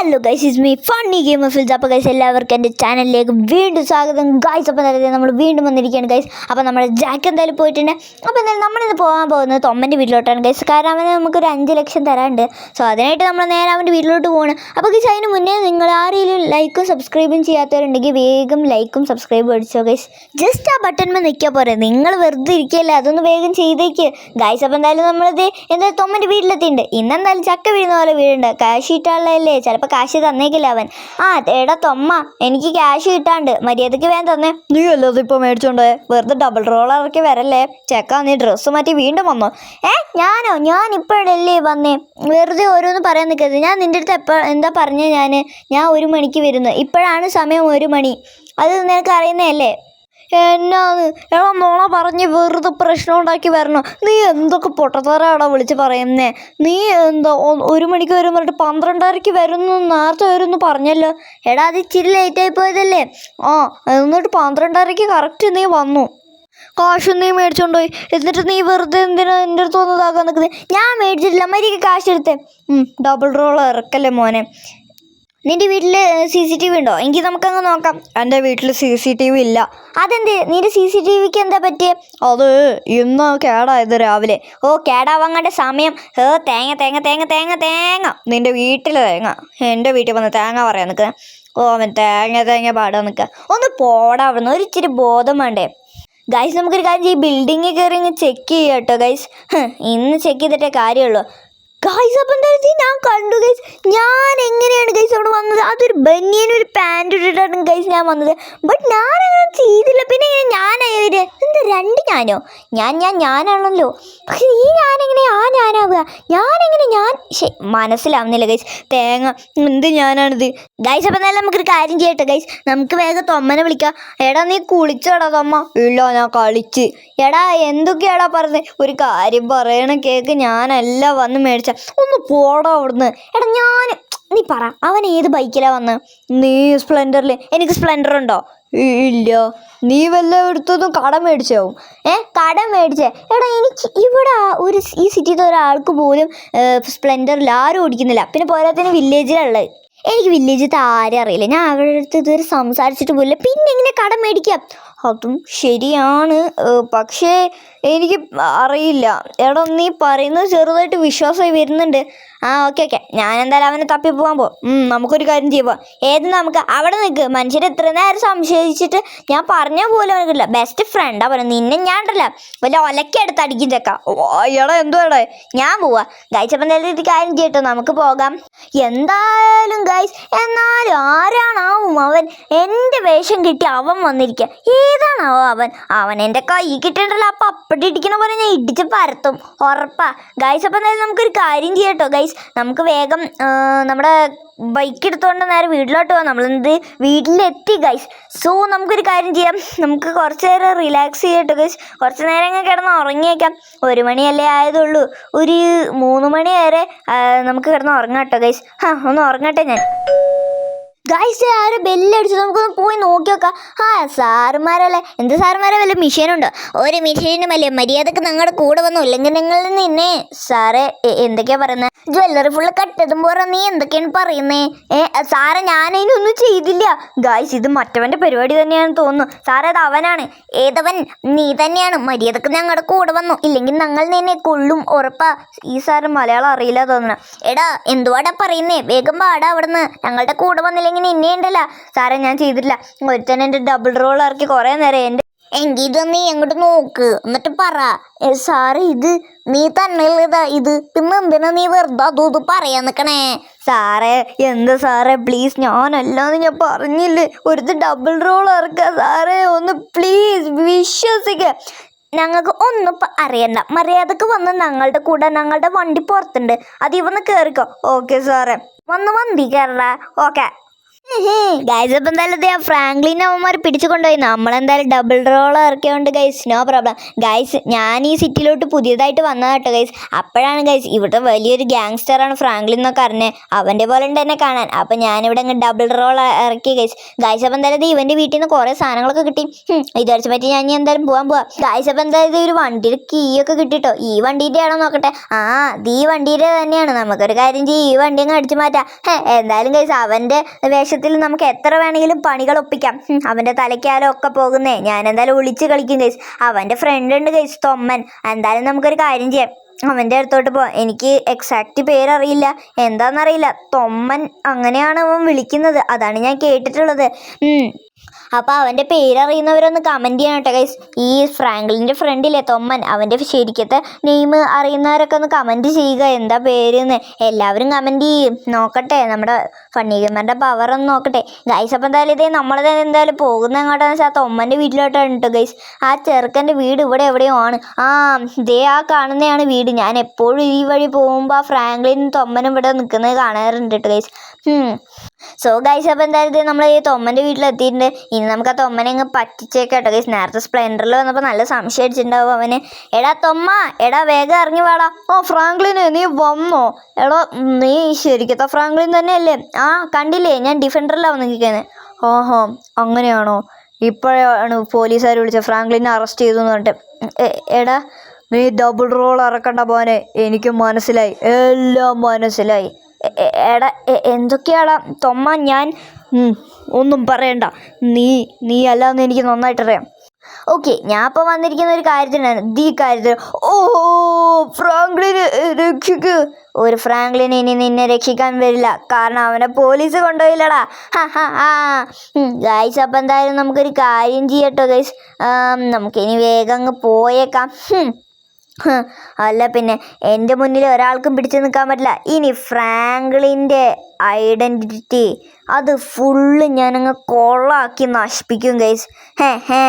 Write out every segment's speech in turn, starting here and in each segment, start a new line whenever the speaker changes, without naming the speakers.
Hello guys is me funny game of fills അപ്പോൾ guys എല്ലാവർക്കും എന്റെ ചാനലിലേക്ക് വീണ്ടും സ്വാഗതം. ഗൈസ് അപ്പോൾ എന്തായാലും നമ്മൾ വീണ്ടും വന്നിരിക്കുകയാണ് ഗൈസ് അപ്പോൾ നമ്മുടെ ജാക്ക് എന്തായാലും പോയിട്ടുണ്ട്. അപ്പോൾ എന്തായാലും നമ്മളിത് പോകാൻ പോകുന്നത് തൊമ്മന്റെ വീട്ടിലോട്ടാണ് ഗൈസ് കാരണം അവന് നമുക്കൊരു അഞ്ച് ലക്ഷം തരാണ്ട് സോ അതിനായിട്ട് നമ്മൾ നേരെ അവന്റെ വീട്ടിലോട്ട് പോകണം അപ്പോൾ ഗൈസ് അതിന് മുന്നേ നിങ്ങൾ ആരെങ്കിലും ലൈക്കും സബ്സ്ക്രൈബും ചെയ്യാത്തവരുണ്ടെങ്കിൽ വേഗം ലൈക്കും സബ്സ്ക്രൈബും അടിച്ചോ ഗൈസ് ജസ്റ്റ് ആ ബട്ടൺമേ നിൽക്കാൻ പോരെ. നിങ്ങൾ വെറുതെ ഇരിക്കുകയല്ലേ? അതൊന്ന് വേഗം ചെയ്തേക്ക്. ഗൈസ് അപ്പോൾ എന്തായാലും നമ്മളിത് എന്തായാലും തൊമ്മന്റെ വീട്ടിലെത്തിയിട്ടുണ്ട്. ഇന്നെന്തായാലും ചക്ക വീഴുന്ന പോലെ വീടുണ്ട് കാശ് ഇട്ടാളല്ലേ? ചിലപ്പോൾ കാശ് തന്നേക്കില്ല അവൻ. ആ എടാ തൊമ്മ എനിക്ക് ക്യാഷ് കിട്ടാണ്ട് മര്യാദയ്ക്ക് വേഗം തന്നെ. നീ അല്ലാതെ ഇപ്പോൾ മേടിച്ചോണ്ടേ? വെറുതെ ഡബിൾ റോൾ ഇറക്കി വരല്ലേ? ചെക്ക നീ ഡ്രസ്സ് മാറ്റി വീണ്ടും വന്നോ? ഏ ഞാനോ? ഞാൻ ഇപ്പോഴല്ലേ വന്നേ? വെറുതെ ഓരോന്ന് പറയാൻ നിൽക്കരുത് ഞാൻ നിന്റെ അടുത്ത് എപ്പോൾ എന്താ പറഞ്ഞ ഞാൻ ഞാൻ ഒരു മണിക്ക് വരുന്നു. ഇപ്പോഴാണ് സമയം ഒരു മണി. അത് നിനക്ക് അറിയുന്നതല്ലേ എന്നാന്ന്? എടാ നോള പറഞ്ഞ് വെറുതെ പ്രശ്നം ഉണ്ടാക്കി വരണോ? നീ എന്തൊക്കെ പൊട്ടത്തറാടാ വിളിച്ച് പറയുന്നേ? നീ എന്തോ ഒരു മണിക്ക് വരും പറഞ്ഞിട്ട് പന്ത്രണ്ടരയ്ക്ക് വരുന്നു നേരത്തെ വരുന്നു പറഞ്ഞല്ലോ. എടാ അത് ഇച്ചിരി ലേറ്റായി പോയതല്ലേ? ആ എന്നിട്ട് പന്ത്രണ്ടരയ്ക്ക് കറക്റ്റ് നീ വന്നു. കാശ് നീ മേടിച്ചോണ്ടോയി എന്നിട്ട് നീ വെറുതെ എന്തിനാ എന്റെ അടുത്ത് വന്നതാക്കാൻ നിൽക്കുന്നത് ഞാൻ മേടിച്ചിട്ടില്ല മരിക്ക് കാശ് എടുത്തേ. ഡബിൾ റോൾ ഇറക്കല്ലേ മോനെ. നിന്റെ വീട്ടിൽ സി സി ടി വി ഉണ്ടോ? എനിക്ക് നമുക്കങ്ങ് നോക്കാം. എന്റെ വീട്ടിൽ സി സി ടി വി ഇല്ല. അതെന്ത്? നിന്റെ സി സി ടി വിക്ക് എന്താ പറ്റിയേ? അത് ഇന്ന് കേടായത് രാവിലെ. ഓ കേടാവാങ്ങാണ്ട് സമയം. ഏ തേങ്ങ തേങ്ങ തേങ്ങ തേങ്ങ തേങ്ങ. നിന്റെ വീട്ടിൽ തേങ്ങ. എന്റെ വീട്ടിൽ വന്ന് തേങ്ങ പറയാൻ നിൽക്കുക ഓ അവൻ തേങ്ങ തേങ്ങ പാടാൻ നിൽക്കുക ഒന്ന് പോടാ അവിടുന്ന്. ഒരു ഇച്ചിരി ബോധം വേണ്ടേ. ഗൈസ് നമുക്കൊരു കാര്യം ഈ ബിൽഡിങ്ങിൽ കയറി ഇങ്ങ് ചെക്ക് ചെയ്യാം കേട്ടോ ഗൈസ് ഇന്ന് ചെക്ക് ചെയ്തിട്ടേ കാര്യമുള്ളൂ. ഗൈസ് അപ്പം എന്തായാലും ഞാൻ കണ്ടു ഗൈസ് ഞാൻ എങ്ങനെയാണ് ഗൈസ് അവിടെ വന്നത്? അതൊരു ബനിയനും ഒരു പാന്റ് ഇട്ടിട്ടാണ് ഗൈസ് ഞാൻ വന്നത്. ബട്ട് ഞാൻ അങ്ങനെ ചെയ്തില്ല. പിന്നെ ഇങ്ങനെ ഞാനായി വരിക എന്താ രണ്ട് ഞാനോ? ഞാൻ ഞാൻ ഞാനാണല്ലോ. പക്ഷെ ഈ ഞാനെങ്ങനെ ആ ഞാനാവുക? ഞാനെങ്ങനെ ഞാൻ മനസ്സിലാവുന്നില്ല ഗൈസ് തേങ്ങ എന്ത് ഞാനാണിത്? ഗൈസ് അപ്പം എന്തായാലും നമുക്കൊരു കാര്യം ചെയ്യട്ടെ ഗൈസ് നമുക്ക് വേഗം തൊമ്മനെ വിളിക്കാം. എടാ നീ കുളിച്ചോടാ തൊമ്മ. ഇല്ല ഞാൻ കളിച്ച്. എടാ എന്തൊക്കെയാടാ പറഞ്ഞത് ഒരു കാര്യം പറയണ കേക്ക്. ഞാനല്ല വന്ന് മേടിച്ച ഒന്ന് പോടാ അവിടുന്ന്. എടാ ഞാൻ നീ പറ അവൻ ഏത് ബൈക്കിലാണ് വന്ന്? നീ സ്പ്ലെൻഡറിൽ എനിക്ക് സ്പ്ലെൻഡർ ഉണ്ടോ? ഇല്ല. നീ വല്ല എടുത്തതും കട മേടിച്ചാവും ഏ കട മേടിച്ചേ? എടാ എനിക്ക് ഇവിടെ ഒരു ഈ സിറ്റിയിലത്തെ ഒരാൾക്ക് പോലും സ്പ്ലെൻഡറിൽ ആരും ഓടിക്കുന്നില്ല. പിന്നെ പോരാത്തതിന് വില്ലേജിലുള്ളത് എനിക്ക് വില്ലേജിലത്തെ ആരും അറിയില്ല. ഞാൻ അവരുടെ അടുത്ത് ഇതുവരെ സംസാരിച്ചിട്ട് പോലില്ല പിന്നെ എങ്ങനെ കട മേടിക്കാം? അതും ശരിയാണ്. പക്ഷേ എനിക്ക് അറിയില്ല. എടാ നീ പറയുന്നത് ചെറുതായിട്ട് വിശ്വാസമായി വരുന്നുണ്ട്. ആ ഓക്കെ ഓക്കെ. ഞാൻ എന്തായാലും അവനെ തപ്പി പോകാൻ പോകും നമുക്കൊരു കാര്യം ചെയ്യുമ്പോൾ ഏത് നമുക്ക് അവിടെ നിൽക്ക് മനുഷ്യരെ ഇത്ര നേരം സംശയിച്ചിട്ട് ഞാൻ പറഞ്ഞ പോലും അവനക്കില്ല ബെസ്റ്റ് ഫ്രണ്ടാ പറഞ്ഞു നിന്നെ ഞാൻ ഉണ്ടല്ല. വല്ല ഒലക്കെടുത്ത് അടിക്കും ചെക്ക. അയ്യടാ എന്തുവാടേ? ഞാൻ പോവാ. ഗൈസ് അപ്പം എന്തായാലും കാര്യം ചെയ്യട്ടോ നമുക്ക് പോകാം. എന്തായാലും ഗൈസ് എന്നാലും ആരാണാവും അവൻ? എന്റെ വേഷം കിട്ടി അവൻ വന്നിരിക്കുക ഏതാണാവോ അവൻ? അവൻ എന്റെ കൈ കിട്ടിയിട്ടുണ്ടല്ലോ. അപ്പം അപ്പടി ഇടിക്കണ പോലെ ഞാൻ ഇടിച്ച് പരത്തും. ഉറപ്പാ. ഗൈസ് അപ്പം നമുക്കൊരു കാര്യം ചെയ്യട്ടോ ഗൈസ് നമുക്ക് വേഗം നമ്മുടെ ബൈക്ക് എടുത്തുകൊണ്ട് നേരെ വീട്ടിലോട്ട് പോകാം നമ്മളെന്ത് വീട്ടിലെത്തി ഗൈസ് സോ നമുക്കൊരു കാര്യം ചെയ്യാം. നമുക്ക് കുറച്ച് നേരം റിലാക്സ് ചെയ്യട്ടെ ഗൈസ് കുറച്ച് നേരം അങ്ങ് കിടന്ന് ഉറങ്ങിയേക്കാം. ഒരു മണിയല്ലേ ആയതുള്ളൂ. ഒരു മൂന്ന് മണി വരെ നമുക്ക് കിടന്ന് ഉറങ്ങാം കേട്ടോ ഗൈസ് ആ ഒന്ന് ഉറങ്ങട്ടെ ഞാൻ. ഗൈസ് ആരും ബെല്ലടിച്ചു. നമുക്കൊന്ന് പോയി നോക്കി നോക്കാം ആ സാറുമാരല്ലേ? എന്ത് സാറുമാരെ? വല്ല മിഷീനുണ്ടോ? ഒരു മിഷീനുമല്ലേ മര്യാദയ്ക്ക് നിങ്ങളുടെ കൂടെ വന്നു? ഇല്ലെങ്കിൽ നിങ്ങൾ നിന്നെ സാറേ എന്തൊക്കെയാ പറയുന്നത് ജ്വല്ലറി ഫുള്ള് കട്ടതും പോറ നീ എന്തൊക്കെയാണ് പറയുന്നേ? ഏ സാറേ ഞാനതിനൊന്നും ചെയ്തില്ല. ഗായ്സ് ഇത് മറ്റവന്റെ പരിപാടി തന്നെയാണെന്ന് തോന്നുന്നു. സാറേ അത് അവനാണ്. ഏതവൻ? നീ തന്നെയാണ്. മര്യാദയ്ക്ക് ഞങ്ങളുടെ കൂടെ വന്നു? ഇല്ലെങ്കിൽ ഞങ്ങൾ നിന്നെ കൊള്ളും. ഉറപ്പാ. ഈ സാറ് മലയാളം അറിയില്ല തോന്നണം എടാ എന്തുവാടാ പറയുന്നേ? വേഗം പാടാ അവിടുന്ന്. ഞങ്ങളുടെ കൂടെ വന്നില്ലെങ്കിൽ നിന്നെ ഉണ്ടല്ല സാറേ ഞാൻ ചെയ്തിട്ടില്ല. ഒരുത്തൻ എന്റെ ഡബിൾ റോൾ ഇറക്കി കുറേ നേരം എന്റെ എങ്കിൽ ഇത് നീ അങ്ങോട്ട് നോക്ക്? എന്നിട്ട് പറ. "ഏ, സാറ് ഇത് നീ തന്നെ തന്നെയുള്ളതാ ഇത് പിന്നെ എന്തിനാ നീ വെറുതെ അതും ഇത് പറയാൻ നിൽക്കണേ സാറേ എന്താ സാറേ പ്ലീസ് ഞാനല്ലാന്ന് ഞാൻ പറഞ്ഞില്ലേ? ഒരുത്ത് ഡബിൾ റോൾ ഇറക്കുക. സാറേ ഒന്ന് പ്ലീസ് വിശ്വസിക്കുക ഞങ്ങൾക്ക് ഒന്നും അറിയണ്ട. മര്യാദയ്ക്ക് വന്ന് ഞങ്ങളുടെ കൂടെ ഞങ്ങളുടെ വണ്ടി പുറത്തുണ്ട്. അത് ഇവന്ന് കയറിക്കോ ഓക്കെ സാറേ. വന്ന് വണ്ടി കയറടാ ഓക്കെ. ഗൈസ് അപ്പം എന്തായാലും ഫ്രാങ്ക്ലിൻ അവന്മാർ പിടിച്ചു കൊണ്ടുപോയി. നമ്മളെന്തായാലും ഡബിൾ റോൾ ഇറക്കിയോണ്ട് ഗൈസ് നോ പ്രോബ്ലം ഗൈസ് ഞാൻ ഈ സിറ്റിയിലോട്ട് പുതിയതായിട്ട് വന്നത് കേട്ടോ ഗൈസ് അപ്പോഴാണ് ഗൈസ് ഇവിടുത്തെ വലിയൊരു ഗ്യാങ്സ്റ്ററാണ് ഫ്രാങ്ക്ലിൻ എന്നൊക്കെ അറിഞ്ഞത് അവന്റെ പോലെ ഉണ്ട് എന്നെ കാണാൻ. അപ്പം ഞാനിവിടെ അങ്ങ് ഡബിൾ റോൾ ഇറക്കി ഗൈസ് ഗൈസ് അപ്പം എന്തായാലും ഇവന്റെ വീട്ടിൽ നിന്ന് കുറേ സാധനങ്ങളൊക്കെ കിട്ടി. വിചാരിച്ച പറ്റി ഞാൻ ഇനി എന്തായാലും പോകാൻ പോവാം. ഗൈസ് അപ്പം എന്തായാലും ഒരു വണ്ടിയുടെ കീയൊക്കെ കിട്ടിട്ടോ. ഈ വണ്ടീന്റെ ആണോ നോക്കട്ടെ? ആ ഈ വണ്ടിയുടെ തന്നെയാണ്. നമുക്കൊരു കാര്യം ചെയ്യും ഈ വണ്ടി അങ്ങ് അടിച്ചു മാറ്റാം. എന്തായാലും ഗൈസ് അവന്റെ നമുക്ക് എത്ര വേണമെങ്കിലും പണികൾ ഒപ്പിക്കാം. അവന്റെ തലയ്ക്കാലം ഒക്കെ പോകുന്നേ. ഞാൻ എന്തായാലും ഒളിച്ച് കളിക്കും ഗൈസ് അവന്റെ ഫ്രണ്ട് ഉണ്ട് ഗൈസ് തൊമ്മൻ. എന്തായാലും നമുക്കൊരു കാര്യം ചെയ്യാം. അവന്റെ അടുത്തോട്ട് പോ. എനിക്ക് എക്സാക്റ്റ് പേരറിയില്ല. എന്താണെന്നറിയില്ല തൊമ്മൻ അങ്ങനെയാണ് അവൻ വിളിക്കുന്നത്. അതാണ് ഞാൻ കേട്ടിട്ടുള്ളത്. അപ്പോൾ അവന്റെ പേരറിയുന്നവരൊന്ന് കമന്റ് ചെയ്യണം കേട്ടോ ഗൈസ് ഈ ഫ്രാങ്ക്ലിന്റെ ഫ്രണ്ടില്ലേ തൊമ്മൻ? അവന്റെ ശരിക്കത്തെ നെയിം അറിയുന്നവരൊക്കെ ഒന്ന് കമന്റ് ചെയ്യുക. എന്താ പേരെന്ന്? എല്ലാവരും കമന്റ് ചെയ്യും. നോക്കട്ടെ നമ്മുടെ ഫണ്ണീകന്മാരുടെ പവർ ഒന്ന് നോക്കട്ടെ. ഗൈസ് അപ്പം എന്തായാലും ഇതേ നമ്മളത് എന്തായാലും പോകുന്ന എങ്ങോട്ടാന്ന് വെച്ചാൽ ആ തൊമ്മന്റെ വീട്ടിലോട്ടാണ് കേട്ടോ ഗൈസ് ആ ചെറുക്കന്റെ വീട് ഇവിടെ എവിടെയോ ആണ്. ആ ഇതേ ആ കാണുന്നതാണ് വീട്. ഞാൻ എപ്പോഴും ഈ വഴി പോകുമ്പോൾ ആ ഫ്രാങ്ക്ലിനും തൊമ്മനും ഇവിടെ നിൽക്കുന്നത് കാണാറുണ്ട് കേട്ടോ ഗൈസ് സോ ഗൈസ് അപ്പോൾ എന്തായാലും നമ്മൾ ഈ തൊമ്മന്റെ വീട്ടിലെത്തിയിട്ടുണ്ട്. ഇനി നമുക്ക് ആ തൊമ്മനെ അങ്ങ് പറ്റിച്ചേക്കാം കേട്ടോ ഗൈസ് നേരത്തെ സ്പ്ലെൻഡറിൽ വന്നപ്പോൾ നല്ല സംശയം അടിച്ചിട്ടുണ്ടാവും അവന്. എടാ തൊമ്മ എടാ വേഗം ഇറങ്ങി വാടാ. ഓ ഫ്രാങ്ക്ലിന് നീ വന്നോ? എടോ നീ ശരിക്കത്തെ ഫ്രാങ്ക്ലിൻ തന്നെയല്ലേ? ആ കണ്ടില്ലേ? ഞാൻ ഡിഫൻഡറിലാണ് നിൽക്കുന്നത് ഓഹോ അങ്ങനെയാണോ? ഇപ്പോഴാണ് പോലീസുകാർ വിളിച്ചത്. ഫ്രാങ്ക്ലിനെ അറസ്റ്റ് ചെയ്തു എന്ന് പറഞ്ഞിട്ട്. എടാ നീ ഡബിൾ റോൾ ഇറക്കണ്ട പോനെ എനിക്ക് മനസ്സിലായി. എല്ലാം മനസ്സിലായി. എടാ എന്തൊക്കെയാടാ? തൊമ്മ ഞാൻ ഒന്നും പറയണ്ട. നീ നീ അല്ലാന്ന് എനിക്ക് നന്നായിട്ടറിയാം. ഓക്കെ ഞാൻ ഇപ്പോൾ വന്നിരിക്കുന്ന ഒരു കാര്യത്തിനാണ്. ദി കാര്യത്തിന്. ഓ ഫ്രാങ്ക്ലിന് രക്ഷിക്ക്. ഒരു ഫ്രാങ്ക്ലിന് ഇനി നിന്നെ രക്ഷിക്കാൻ വരില്ല. കാരണം അവനെ പോലീസ് കൊണ്ടുപോയില്ലടാ. ഹാ ഗൈസ് അപ്പം എന്തായാലും നമുക്കൊരു കാര്യം ചെയ്യട്ടോ ഗൈസ് നമുക്കിനി വേഗം അങ്ങ് പോയേക്കാം. അല്ല പിന്നെ എന്റെ മുന്നിൽ ഒരാൾക്കും പിടിച്ചു നിൽക്കാൻ പറ്റില്ല. ഇനി ഫ്രാങ്ക്ലിന്റെ ഐഡന്റിറ്റി അത് ഫുള്ള് ഞാനങ്ങ് കൊള്ളാക്കി നശിപ്പിക്കും ഗൈസ് ഹേ ഹേ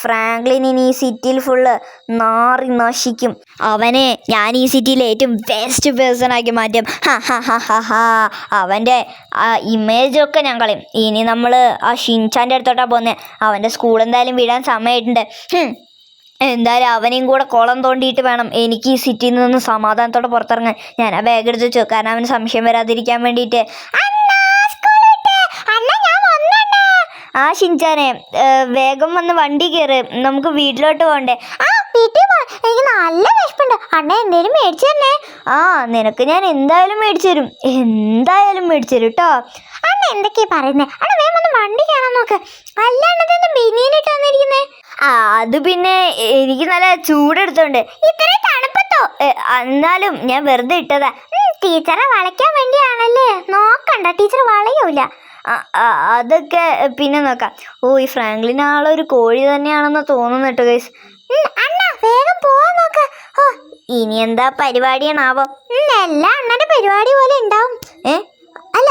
ഫ്രാങ്ക്ലിൻ ഇനി ഈ സിറ്റിയിൽ ഫുള്ള് നാറി നശിക്കും. അവനെ ഞാൻ ഈ സിറ്റിയിലെ ഏറ്റവും ബെസ്റ്റ് പേഴ്സൺ ആക്കി മാറ്റും. അവന്റെ ആ ഇമേജൊക്കെ ഞാൻ കളയും. ഇനി നമ്മൾ ആ ഷിൻചാന്റെ അടുത്തോട്ടാണ് പോകുന്നത് അവന്റെ സ്കൂൾ എന്തായാലും വിടാൻ സമയമായിട്ടുണ്ട്. എന്തായാലും അവനെയും കൂടെ കുളം തോണ്ടിയിട്ട് വേണം എനിക്ക് ഈ സിറ്റിയിൽ നിന്ന് സമാധാനത്തോടെ പുറത്തിറങ്ങാൻ. ഞാൻ ആ ബാഗ് എടുത്ത് വെച്ചു. കാരണം അവന് സംശയം വരാതിരിക്കാൻ വേണ്ടിയിട്ട്. ആ ഷിൻചാനെ വേഗം വന്ന് വണ്ടി കയറ് നമുക്ക് വീട്ടിലോട്ട് പോകണ്ടേ ആ വീട്ടിൽ എനിക്ക് നല്ല വിശപ്പുണ്ട്. അണ്ണ എന്തേലും മേടിച്ചു തന്നെ ആ നിനക്ക് ഞാൻ എന്തായാലും മേടിച്ചു തരും. എന്തായാലും മേടിച്ചു തരും കേട്ടോ അണ്ണ എന്തൊക്കെയാ പറയുന്നത് അണ്ണ വേഗം വന്ന് വണ്ടി കാണാൻ നോക്ക്. അല്ലാണ്ട് ബിനീനിട്ട് വന്നിരിക്കുന്നേ? അത് പിന്നെ എനിക്ക് നല്ല ചൂടെടുത്തോണ്ട്. ഇത്ര തണുപ്പത്തോ? എന്നാലും ഞാൻ വെറുതെ ഇട്ടതാ. ടീച്ചറെ വളയ്ക്കാൻ വേണ്ടിയാണല്ലേ? നോക്കണ്ട ടീച്ചർ വളയൂല. അതൊക്കെ പിന്നെ നോക്കാം. ഓ ഈ ഫ്രാങ്ക്ലിൻ ആളൊരു കോഴി തന്നെയാണെന്ന് തോന്നുന്നു കേട്ടോ ഗൈസ് വേഗം പോവാൻ നോക്ക. ഓ ഇനി എന്താ പരിപാടിയാണാവോ? എല്ലാ അണ്ണന്റെ പരിപാടി പോലെ ഉണ്ടാവും. ഏ? അല്ല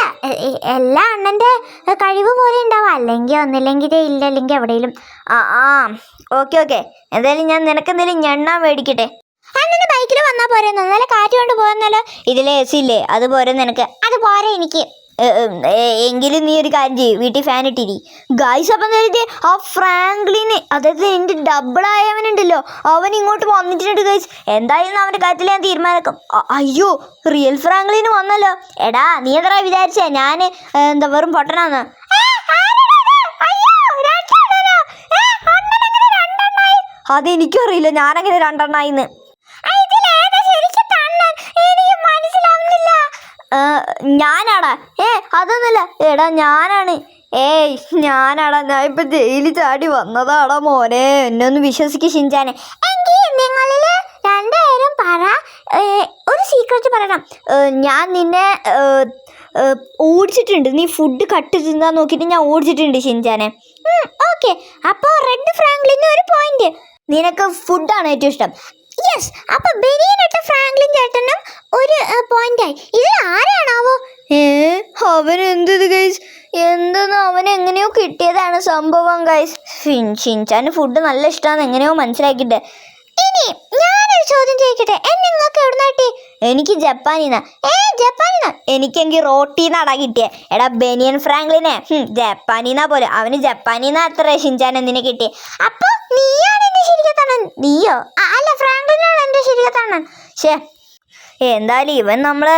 എല്ലാ അണ്ണന്റെ കഴിവ് പോലെ ഉണ്ടാവും. അല്ലെങ്കിൽ ഒന്നില്ലെങ്കിൽ ഇല്ല അല്ലെങ്കിൽ എവിടെയെങ്കിലും ആ ആ ഓക്കെ ഓക്കെ. എന്തായാലും ഞാൻ നിനക്ക് എന്തെങ്കിലും ഞെണ്ണാൻ മേടിക്കട്ടെ. അണ്ണന് ബൈക്കിൽ വന്നാൽ പോരെ. നല്ല കാറ്റ് കൊണ്ട് പോകുന്നല്ലോ ഇതിലെ എ സി ഇല്ലേ? അത് പോരെ നിനക്ക്. അത് പോരെ എനിക്ക്. എങ്കിലും നീ ഒരു കാര്യം ചെയ്യും. വീട്ടിൽ ഫാൻ ഇട്ടിരി. ഗൈസ് അപ്പം നേരത്തെ ആ ഫ്രാങ്ക്ലിന് അതായത് എന്റെ ഡബിൾ ആയവനുണ്ടല്ലോ അവൻ ഇങ്ങോട്ട് വന്നിട്ടുണ്ട് ഗൈസ് എന്തായാലും അവന്റെ കാര്യത്തിൽ ഞാൻ തീരുമാനിക്കും. അയ്യോ റിയൽ ഫ്രാങ്ക്ലിന് വന്നല്ലോ. എടാ നീ എത്ര വിചാരിച്ചേ? ഞാൻ എന്താ വെറും പൊട്ടനാന്ന്. അതെനിക്കും അറിയില്ല. ഞാനങ്ങനെ രണ്ടെണ്ണായിന്ന്. ഞാനാടാ അതൊന്നുമില്ല. എടാ ഞാനാണ്. ഏയ് ഞാനാടാ. ഞാൻ ഇപ്പൊ ജയിലിൽ ചാടി വന്നതാടാ മോനെ. എന്നെ ഒന്ന് വിശ്വസിക്ക് ഷിൻചാനെ. എങ്കിൽ നിങ്ങളിൽ രണ്ടുപേരും പറ. ഒരു സീക്രട്ട് പറയണം. ഞാൻ നിന്നെ ഓടിച്ചിട്ടുണ്ട്. നീ ഫുഡ് കട്ട് തിന്നാൻ നോക്കിയിട്ട് ഞാൻ ഓടിച്ചിട്ടുണ്ട് ഷിൻചാനെ. ഓക്കെ അപ്പോൾ റെഡ് ഫ്രാങ്ക്ലിന് ഒരു പോയിന്റ് നിനക്ക് ഫുഡാണ് ഏറ്റവും ഇഷ്ടം. യെസ് അപ്പൊ ബെനിയനിട്ട ഫ്രാങ്ക്ലിൻ ചേട്ടനും ഒരു പോയിന്റ് ആയി. ഇതിൽ ആരാണാവോ? ഏ? അവൻ എന്തത് ഗൈസ് എന്തെന്ന് അവൻ എങ്ങനെയോ കിട്ടിയതാണ് സംഭവം ഗൈസ് ഷിൻചാന് ഫുഡ് നല്ല ഇഷ്ടമാണ് എങ്ങനെയോ മനസ്സിലാക്കിട്ടെ ഇനി ഞാനൊരു ചോദ്യം ചോദിക്കട്ടെ? എന്നെ നിങ്ങൾക്ക് എവിടെ കിട്ടി എനിക്ക് ജപ്പാനിന്നാ. ഏ ജപ്പാനിന്നാ? എനിക്കെങ്കിൽ റോട്ടിന്നാടാ കിട്ടിയേ. എടാ ബെനിയൻ ഫ്രാങ്ക്ലിനെ. ജപ്പാനിന്നാ പോലെ. അവന് ജപ്പാനിന്നാ അത്ര ഷിൻചാൻ എന്തിനെ കിട്ടിയേ? അപ്പൊ നീയാണ് എന്റെ ശരിക്കത്തണ്ണൻ നീയോ? അല്ല ഫ്രാങ്ക്ലിനാണ് എന്റെ ശരിക്കത്തണ്ണൻ ശേ എന്തായാലും ഇവൻ നമ്മൾ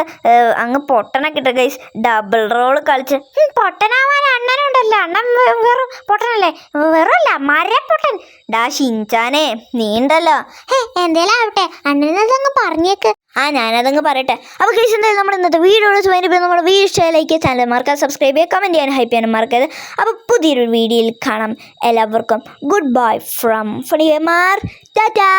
അങ്ങ് പൊട്ടനൊക്കെ ഇട്ട ഗൈസ് ഡബിൾ റോൾ കളിച്ച് പൊട്ടനാവാൻ അണ്ണനുണ്ടല്ലോ. അണ്ണൻ വെറും പൊട്ടനല്ലേ? വെറുമല്ല മരപ്പൊട്ടൻ. ഡാ ഷിൻചാനെ നീണ്ടല്ലോ. ഹേ എന്തേലും ആവട്ടെ അണ്ണനതങ്ങ് പറഞ്ഞേക്ക്. ആ ഞാനതങ്ങ് പറയട്ടെ. അപ്പോൾ കേസ് എന്തായാലും നമ്മുടെ ഇന്നത്തെ വീഡിയോ വേണ്ടി നമ്മുടെ വീഡിയോ ഇഷ്ടമായി ലൈക്ക് ചാനൽ മറക്കാതെ സബ്സ്ക്രൈബ് ചെയ്യുക കമന്റ് ചെയ്യാനും ഹൈപ്പ് ചെയ്യാനും മറക്കരുത്. അപ്പോൾ പുതിയൊരു വീഡിയോയിൽ കാണാം. എല്ലാവർക്കും ഗുഡ് ബൈ ഫ്രം ഫണിയമാർ ടാറ്റാ